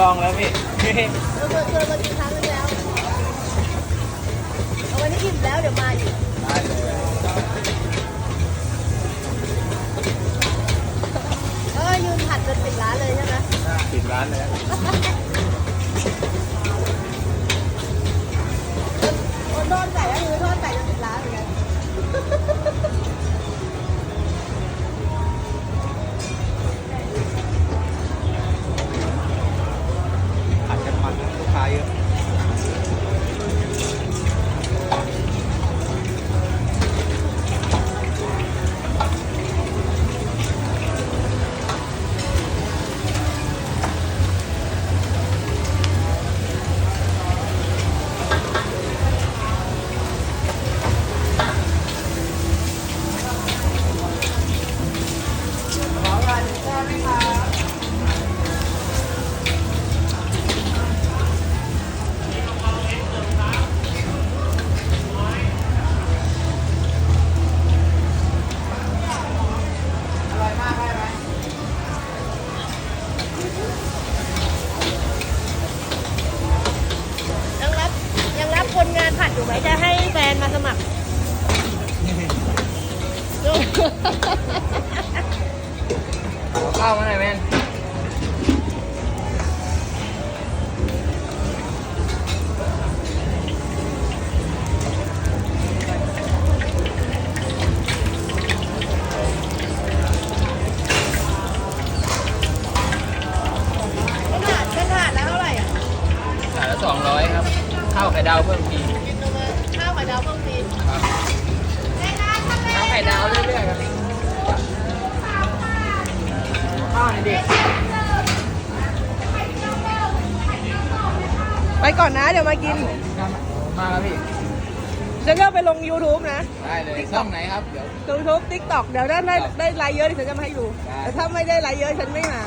ลองแล้วพี่เราเคยเคยมากินครั้งนึงแล้วเอาวันนี้อิ่มแล้วเดี๋ยวมาอีกได้เลยแล้วก็ยืนผัดจนปิดร้านเลยใช่ไหม ปิดร้านเลย คนงานผัดอยู่ไหมจะให้แฟนมาสมัครเอาข้าวมาหน่อยแมนขนาดขนาดแล้วเท่าไหร่อะขายละสองร้อยครับ ข้าวไข่ดาวเพิ่มทีกินลงมาข้าวไข่ดาวเพิ่มทีครับข้าวไข่ดาวเรื่อยๆครับข้าวเด็กไปก่อนนะเดี๋ยวมากิน มาครับพี่ ฉันก็ไปลง YouTube นะ ได้เลยช่องไหนครับ เดี๋ยว YouTube TikTok เดี๋ยวได้ได้ได้ไลค์เยอะดิฉันจะมาให้ดูได้แต่ถ้าไม่ได้ไลค์เยอะฉันไม่มา